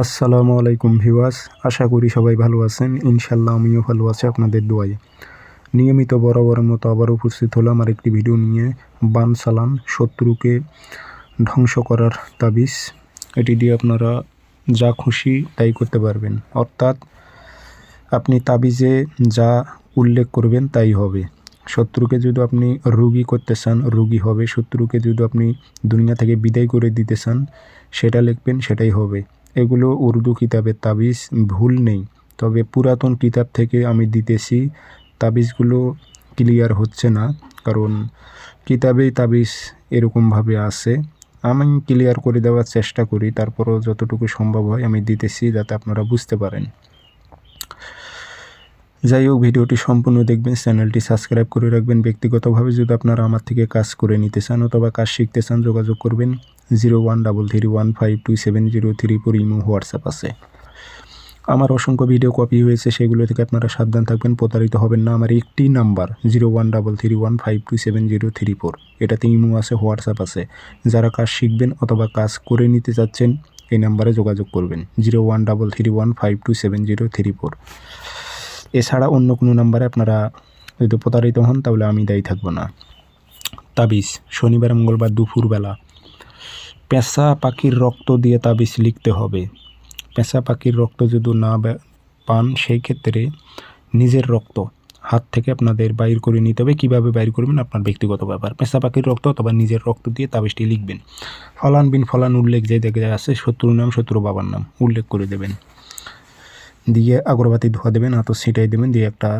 আসসালামু আলাইকুম ভিওয়াস আশা করি সবাই ভালো আছেন। ইনশাল্লাহ আমিও ভালো আছি আপনাদের দোয়ায়। নিয়মিত বরাবরের মতো আবার উপস্থিত হলাম আর একটি ভিডিও নিয়ে। বান সালাম, শত্রুকে ধ্বংস করার তাবিজ। এটি দিয়ে আপনারা যা খুশি তাই করতে পারবেন। অর্থাৎ আপনি তাবিজে যা উল্লেখ করবেন তাই হবে। শত্রুকে যদি আপনি রুগী করতে চান, রুগী হবে। শত্রুকে যদি আপনি দুনিয়া থেকে বিদায় করে দিতে চান, সেটা লিখবেন, সেটাই হবে। এগুলো উর্দু কিতাবের তাবিজ ভুল নেই। তবে পুরাতন কিতাব থেকে আমি দিতেছি। তাবিজগুলো ক্লিয়ার হচ্ছে না, কারণ কিতাবেই তাবিজ এরকমভাবে আছে। আমি ক্লিয়ার করে দেওয়ার চেষ্টা করি, তারপরও যতটুকু সম্ভব হয় আমি দিতেছি যাতে আপনারা বুঝতে পারেন। যাই হোক, ভিডিওটি সম্পূর্ণ দেখবেন, চ্যানেলটি সাবস্ক্রাইব করে রাখবেন। ব্যক্তিগতভাবে যদি আপনারা আমার থেকে কাজ করে নিতে চান অথবা কাজ শিখতে চান, যোগাযোগ করবেন zero one double three one five two seven zero three four Imo WhatsApp আছে। আমার অসংখ্য ভিডিও কপি হয়েছে, সেগুলো থেকে আপনারা সাবধান থাকবেন, প্রতারিত হবেন না। আমার একটি number zero one double three one five two seven zero three four, এটাতে ইমো আছে, হোয়াটসঅ্যাপ আছে। যারা কাজ শিখবেন অথবা কাজ করে নিতে চাচ্ছেন, এই নাম্বারে যোগাযোগ করবেন zero one double three one five two seven zero three four. এছাড়া অন্য কোনো নাম্বারে আপনারা যদি প্রতারিত হন, তাহলে আমি দায়ী থাকব না। তাবিজ, শনিবার, মঙ্গলবার দুপুরবেলা। পেঁচা পাখির রক্ত দিয়ে তাবিজ লিখতে হবে। পেঁচা পাখির রক্ত যদি না পান, সেই ক্ষেত্রে নিজের রক্ত হাত থেকে আপনাদের বাইর করে নিতে হবে। কীভাবে বাইর করবেন? আপনার ব্যক্তিগত ব্যাপার। পেঁচা পাখির রক্ত অথবা নিজের রক্ত দিয়ে তাবিজটি লিখবেন। ফলান বিন ফলান উল্লেখ যে দেখে আছে, শত্রুর নাম, শত্রু বাবার নাম উল্লেখ করে দেবেন। দিয়ে আগরবাতি ধোয়া দেবেন, আতর ছিটাই দেবেন, দিয়ে একটা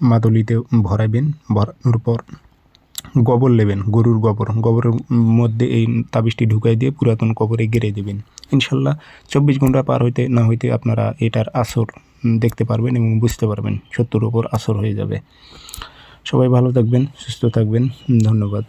মাদলিতে ভরাবেন ভরানোর পর গোবর নেবেন, গরুর গোবর। গোবরের মধ্যে এই তাবিজটি ঢুকাই দিয়ে পুরাতন কবরে গেড়ে দেবেন। ইনশাল্লাহ চব্বিশ ঘণ্টা পার হইতে না হইতে আপনারা এটার আসর দেখতে পারবেন এবং বুঝতে পারবেন সত্যর ওপর আসর হয়ে যাবে। সবাই ভালো থাকবেন, সুস্থ থাকবেন, ধন্যবাদ।